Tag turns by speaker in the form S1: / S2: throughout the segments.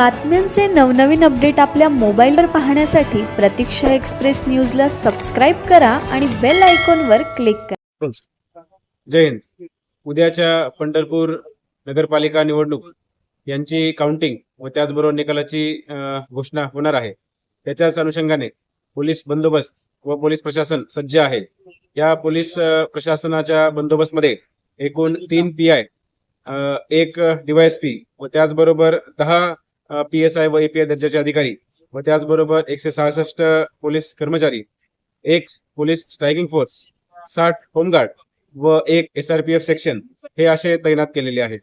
S1: बातम्यांचे नवनवीन अपडेट आपल्या मोबाईलवर पाहण्यासाठी प्रतीक्षा एक्सप्रेस न्यूजला सबस्क्राईब करा आणि बेल आयकॉनवर क्लिक करा.
S2: जय हिंद. उद्याच्या पंढरपूर नगरपालिका निवडणूक यांची काउंटिंग व त्याचबरोबर निकालाची घोषणा होणार आहे. त्याच्याच अनुषंगाने पोलीस बंदोबस्त व पोलीस प्रशासन सज्ज आहे. या पोलीस प्रशासनाच्या बंदोबस्तमध्ये एकूण तीन पी आय एक डीवायएसपी व त्याचबरोबर दहा पी एस आय व एपीआय दर्जाचे अधिकारी व त्याचबरोबर एकशे सहासष्ट पोलीस कर्मचारी एक पोलीस स्ट्रायकिंग फोर्स साठ होमगार्ड व एक S R P F section हे असे तैनात केलेले आहेत.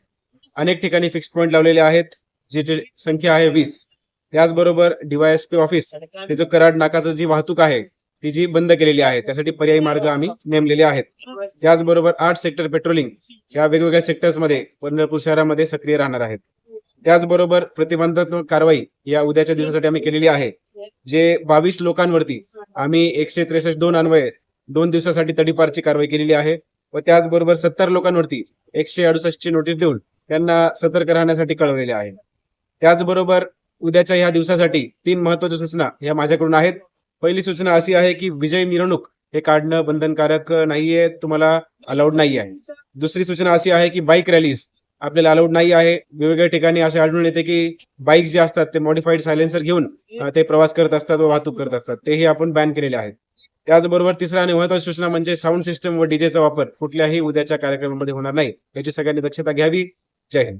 S2: अनेक ठिकाणी फिक्स पॉईंट लावलेले आहेत ज्याची संख्या आहे वीस. त्याचबरोबर डीवायएसपी ऑफिस हे जो कराड नाकाचं जी वाहतूक आहे ती जी बंद केलेली आहे त्यासाठी पर्यायी मार्ग आम्ही नेमलेले आहेत. त्याचबरोबर आठ सेक्टर पेट्रोलिंग या वेगवेगळ्या सेक्टर्समध्ये पंढरपूर शहरामध्ये सक्रिय राहणार आहेत. त्याचबरोबर प्रतिबंधात्मक कारवाई या उद्याच्या दिवसासाठी आम्ही केलेली आहे. जे बावीस लोकांवरती आम्ही एकशे त्रेसष्ट दोन अन्वये दोन दिवसासाठी तडीपारची कारवाई केलेली आहे व त्याचबरोबर सत्तर लोकांवरती एकशे अडुसष्ट ची नोटीस देऊन त्यांना सतर्क राहण्यासाठी कळवलेले आहे. त्याचबरोबर उद्याच्या ह्या दिवसासाठी तीन महत्त्वाच्या सूचना ह्या माझ्याकडून आहेत. पहिली सूचना अशी आहे की विजय मिरवणूक हे काढणं बंधनकारक नाहीये तुम्हाला अलाउड नाही आहे दुसरी सूचना अशी आहे की बाईक रॅलीज आपल्याला अलाउड नाही आहे. वेगवेगळ्या ठिकाणी असे आढळून येते की बाईक जे असतात ते मॉडिफाईड सायलेन्सर घेऊन ते प्रवास करत असतात व वाहतूक करत असतात. तेही आपण बॅन केलेले आहेत. त्याचबरोबर तिसरा आणि महत्वाची सूचना म्हणजे साऊंड सिस्टम व डीजेचा वापर कुठल्याही उद्याच्या कार्यक्रमामध्ये होणार नाही. याची सगळ्यांनी दक्षता घ्यावी. जय हिंद.